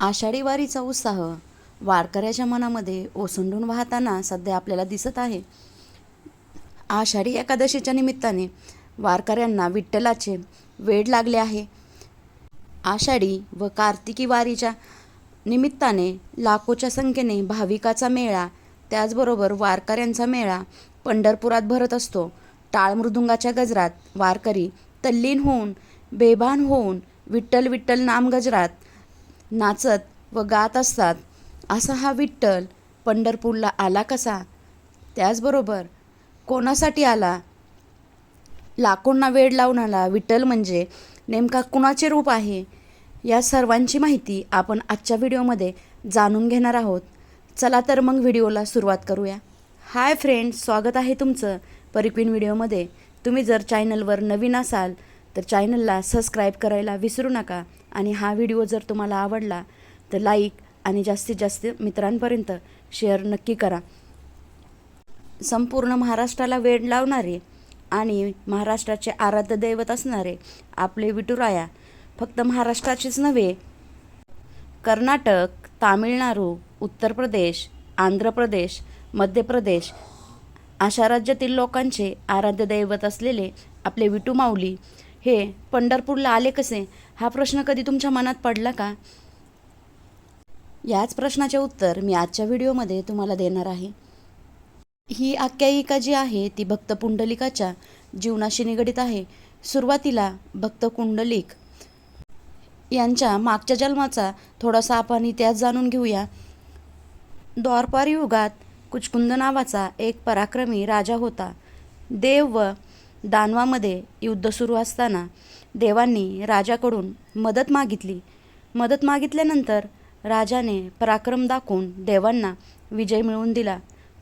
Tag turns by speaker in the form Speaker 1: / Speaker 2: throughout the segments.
Speaker 1: आषाढी वारीचा उत्साह वारकऱ्याच्या मनामध्ये ओसंडून वाहताना सध्या आपल्याला दिसत आहे. आषाढी एकादशीच्या निमित्ताने वारकऱ्यांना विठ्ठलाचे वेड लागले आहे. आषाढी व कार्तिकी वारीच्या निमित्ताने लाखोच्या संख्येने भाविकाचा मेळा त्याचबरोबर वारकऱ्यांचा मेळा पंढरपुरात भरत असतो. टाळमृदुंगाच्या गजरात वारकरी तल्लीन होऊन बेभान होऊन विठ्ठल विठ्ठल नाम गजरात नाचत व गात असतात असा हा विठ्ठल पंढरपूरला आला कसा? त्याचबरोबर कोणासाठी आला? लाखोंना वेड लावून आला विठ्ठल म्हणजे नेमका कुणाचे रूप आहे? या सर्वांची माहिती आपण आजच्या व्हिडिओमध्ये जाणून घेणार आहोत. चला तर मग व्हिडिओला सुरुवात करूया. हाय फ्रेंड्स स्वागत आहे तुमचं परिक्वीन व्हिडिओमध्ये. तुम्ही जर चॅनलवर नवीन असाल तर चॅनलला सबस्क्राईब करायला विसरू नका. आणि हा व्हिडिओ जर तुम्हाला आवडला तर लाईक आणि जास्तीत जास्त मित्रांपर्यंत शेअर नक्की करा. संपूर्ण महाराष्ट्राला वेड लावणारे आणि महाराष्ट्राचे आराध्य दैवत असणारे आपले विटुराया फक्त महाराष्ट्राचेच नव्हे कर्नाटक तामिळनाडू उत्तर प्रदेश आंध्र प्रदेश मध्य प्रदेश अशा राज्यातील लोकांचे आराध्य दैवत असलेले आपले विटू माऊली हे पंढरपूरला आले कसे? हा प्रश्न कधी तुमच्या मनात पडला का? याच प्रश्नाचे उत्तर मी आजच्या व्हिडिओमध्ये तुम्हाला देणार आहे. ही आख्यायिका जी आहे ती भक्त पुंडलिकाच्या जीवनाशी निगडीत आहे. सुरुवातीला भक्त कुंडलिक यांच्या मागच्या जन्माचा थोडासा आपण इतिहास जाणून घेऊया. द्वारपार युगात कुचकुंद नावाचा एक पराक्रमी राजा होता. देव व दानवामध्ये युद्ध सुरू असताना देवांनी राजाकडून मदत मागितली. मदत मागितल्यानंतर राजाने पराक्रम दाखवून देवांना विजय मिळवून दिला.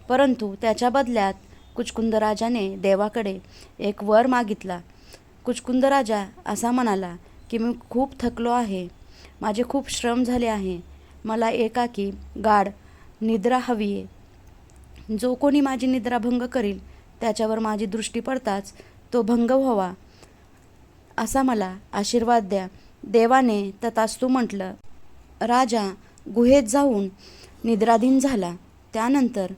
Speaker 1: परंतु त्याच्या बदल्यात कुचकुंद राजाने देवाकडे एक वर मागितला. कुचकुंद राजा असा म्हणाला की मी खूप थकलो आहे. माझे खूप श्रम झाले आहे. मला एकाकी गाढ निद्रा हवी आहे जो कोणी माझी निद्रा भंग करील त्याच्यावर माझी दृष्टी पडताच तो भंग व्हावा. असा मला आशीर्वाद द्या. देवाने तथास्तू म्हटलं राजा गुहेत जाऊन निद्राधीन झाला. त्यानंतर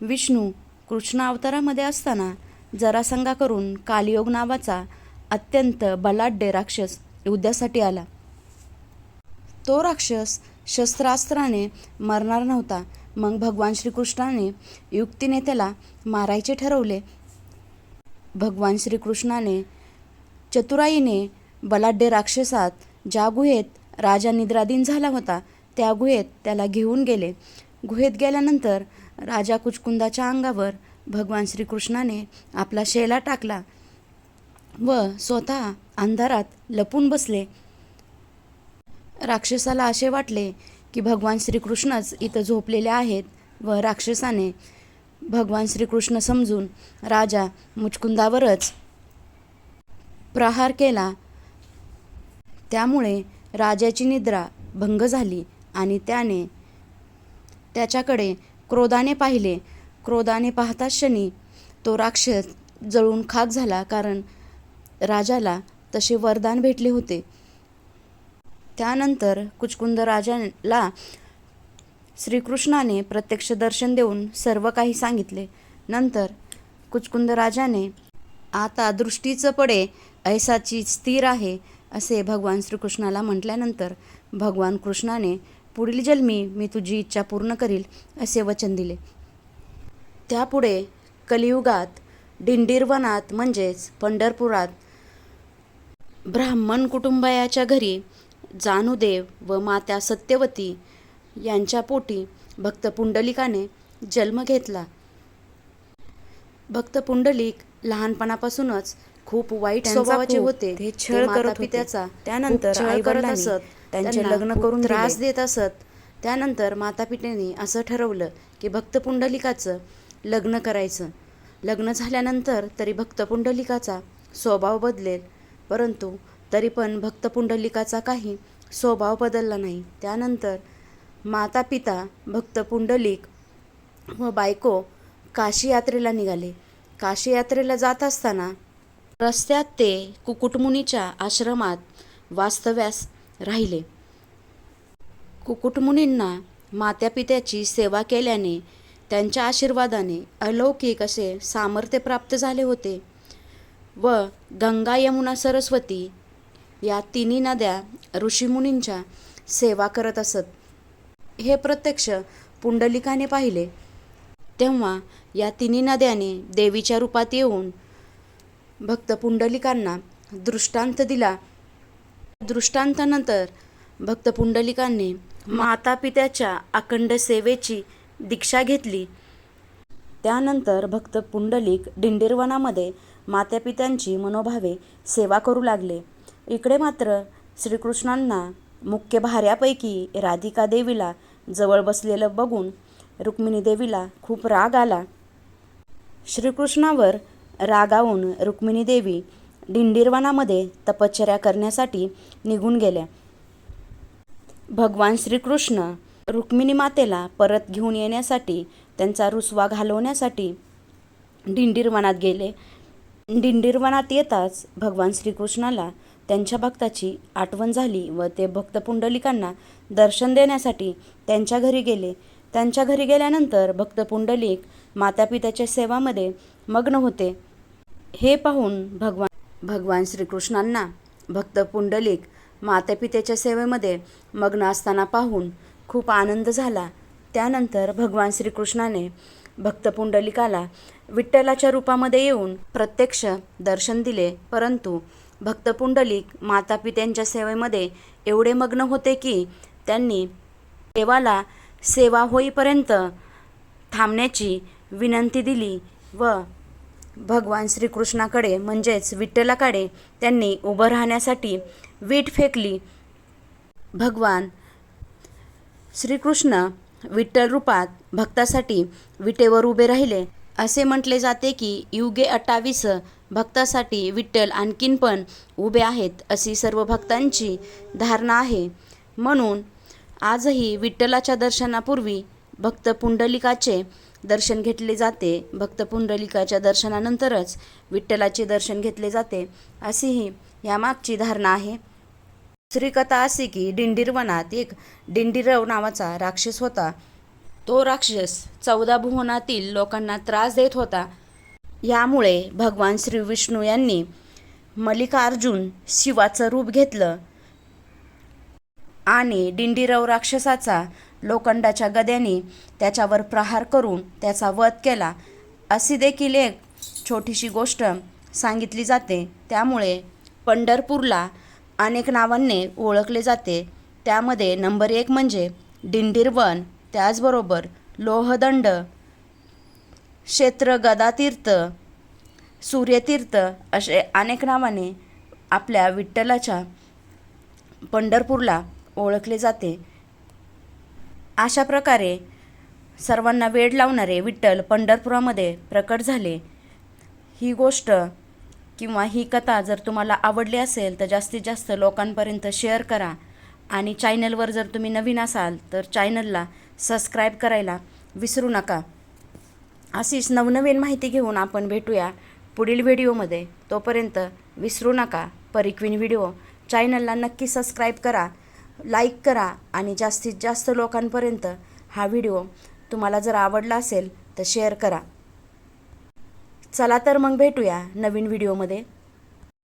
Speaker 1: विष्णू कृष्णावतारामध्ये असताना जरासंगा करून कालियोग नावाचा अत्यंत बलाढ्य राक्षस युद्धासाठी आला. तो राक्षस शस्त्रास्त्राने मरणार नव्हता. मग भगवान श्रीकृष्णाने युक्तीने त्याला मारायचे ठरवले. भगवान श्रीकृष्णाने चतुराईने बलाढ्य राक्षसात ज्या गुहेत राजा निद्राधीन झाला होता त्या गुहेत त्याला घेऊन गेले. गुहेत गेल्यानंतर राजा कुचकुंदाच्या अंगावर भगवान श्रीकृष्णाने आपला शेला टाकला व स्वतः अंधारात लपून बसले. राक्षसाला असे वाटले की भगवान श्रीकृष्णच इथं झोपलेले आहेत व राक्षसाने भगवान श्रीकृष्ण समजून राजा मुचकुंदावरच प्रहार केला. त्यामुळे राजाची निद्रा भंग झाली आणि त्याने त्याच्याकडे क्रोधाने पाहिले. क्रोधाने पाहता क्षणी तो राक्षस जळून खाक झाला कारण राजाला तसे वरदान भेटले होते. त्यानंतर कुचकुंद राजाला श्रीकृष्णाने प्रत्यक्ष दर्शन देऊन सर्व काही सांगितले. नंतर कुचकुंद राजाने आता दृष्टीचं पडे ऐसाची स्थिर आहे असे भगवान श्रीकृष्णाला म्हटल्यानंतर भगवान कृष्णाने पुढील जन्मी मी तुझी इच्छा पूर्ण करील असे वचन दिले. त्यापुढे कलियुगात दिंडीरवनात म्हणजेच पंढरपुरात ब्राह्मण कुटुंबायाच्या घरी जानुदेव व मात्या सत्यवती यांच्या पोटी भक्त पुंडलिकाने जन्म घेतला. भक्त पुंडलिक लहानपणापासूनच खूप वाईट स्वभावाचे होते.
Speaker 2: ते छळ करत.
Speaker 1: पित्याचा
Speaker 2: त्यानंतर
Speaker 1: छळ करत असत
Speaker 2: त्यांचे लग्न करून
Speaker 1: त्रास. देत असत. त्यानंतर मातापित्याने असं ठरवलं की भक्त पुंडलिकाचं लग्न करायचं. लग्न झाल्यानंतर तरी भक्त पुंडलिकाचा स्वभाव बदलेल. परंतु तरी पण भक्त पुंडलिकाचा काही स्वभाव बदलला नाही. त्यानंतर माता पिता भक्त पुंडलिक व बायको काशी यात्रेला निघाले. काशी यात्रेला जात असताना रस्त्यात ते कुकुटमुनीच्या आश्रमात वास्तव्यास राहिले. कुकुटमुनींना मात्यापित्याची सेवा केल्याने त्यांच्या आशीर्वादाने अलौकिक असे सामर्थ्य प्राप्त झाले होते व गंगा यमुना सरस्वती या तिन्ही नद्या ऋषीमुनींच्या सेवा करत असत. हे प्रत्यक्ष पुंडलिकाने पाहिले. तेव्हा या तिन्ही नद्याने देवीच्या रूपात येऊन भक्त पुंडलिकांना दृष्टांत दिला. दृष्टांतानंतर भक्त पुंडलिकांनी माता पित्याच्या अखंड सेवेची दीक्षा घेतली. त्यानंतर भक्त पुंडलिक दिंडीरवनामध्ये मातापित्यांची मनोभावे सेवा करू लागले. इकडे मात्र श्रीकृष्णांना मुख्य भाऱ्यापैकी राधिका देवीला जवळ बसलेलं बघून रुक्मिणी देवीला खूप राग आला. श्रीकृष्णावर रागावून रुक्मिणी देवी दिंडीरवनामध्ये तपश्चर्या करण्यासाठी निघून गेल्या. भगवान श्रीकृष्ण रुक्मिणी मातेला परत घेऊन येण्यासाठी त्यांचा रुसवा घालवण्यासाठी दिंडीरवनात गेले. डिंडीरवनात येताच भगवान श्रीकृष्णाला त्यांच्या भक्ताची आठवण झाली व ते भक्त पुंडलिकांना दर्शन देण्यासाठी त्यांच्या घरी गेले. त्यांच्या घरी गेल्यानंतर भक्त पुंडलिक मातापित्याच्या सेवामध्ये मग्न होते. हे पाहून भगवान भगवान श्रीकृष्णांना भक्त पुंडलिक मातापित्याच्या सेवेमध्ये मग्न असताना पाहून खूप आनंद झाला. त्यानंतर भगवान श्रीकृष्णाने भक्त पुंडलिकाला विठ्ठलाच्या रूपामध्ये येऊन प्रत्यक्ष दर्शन दिले परंतु भक्तपुंडलिक मातापित्यांच्या सेवेमध्ये एवढे मग्न होते की त्यांनी देवाला सेवा होईपर्यंत थांबण्याची विनंती दिली व भगवान श्रीकृष्णाकडे म्हणजेच विठ्ठलाकडे त्यांनी उभं राहण्यासाठी वीट फेकली. भगवान श्रीकृष्ण विठ्ठल रूपात भक्तासाठी विटेवर उभे राहिले. असे म्हटले जाते की युगे अठ्ठावीस भक्तासाठी विठ्ठल आणखीन पण उभे आहेत अशी सर्व भक्तांची धारणा आहे. म्हणून आजही विठ्ठलाच्या दर्शनापूर्वी भक्त पुंडलिकाचे दर्शन घेतले जाते. भक्त पुंडलिकाच्या दर्शनानंतरच विठ्ठलाचे दर्शन घेतले जाते अशी ही यामागची धारणा आहे. श्रीकथा अशी की दिंडीरवनात एक डिंडीरव नावाचा राक्षस होता. तो राक्षस चौदा भुवनातील लोकांना त्रास देत होता. यामुळे भगवान श्री विष्णू यांनी मल्लिकार्जुन शिवाचं रूप घेतलं आणि डिंडीरव राक्षसाचा लोखंडाच्या गद्याने त्याच्यावर प्रहार करून त्याचा वध केला. अशी देखील एक छोटीशी गोष्ट सांगितली जाते. त्यामुळे पंढरपूरला अनेक नावांनी ओळखले जाते. त्यामध्ये नंबर एक म्हणजे डिंडीरवन त्याचबरोबर लोहदंड क्षेत्र गदातीर्थ सूर्यतीर्थ असे अनेक नावाने आपल्या विठ्ठलाच्या पंढरपूरला ओळखले जाते. अशा प्रकारे सर्वांना वेड लावणारे विठ्ठल पंढरपुरामध्ये प्रकट झाले. ही गोष्ट किंवा ही कथा जर तुम्हाला आवडली असेल तर जास्तीत जास्त लोकांपर्यंत शेअर करा. आणि चॅनलवर जर तुम्ही नवीन असाल तर चॅनलला सबस्क्राईब करायला विसरू नका. अशीच नवनवीन माहिती घेऊन आपण भेटूया पुढील व्हिडिओमध्ये. तोपर्यंत विसरू नका परिक्वीन व्हिडिओ. चॅनलला नक्की सबस्क्राईब करा लाईक करा आणि जास्तीत जास्त लोकांपर्यंत हा व्हिडिओ तुम्हाला जर आवडला असेल तर शेअर करा. चला तर मग भेटूया नवीन व्हिडिओमध्ये.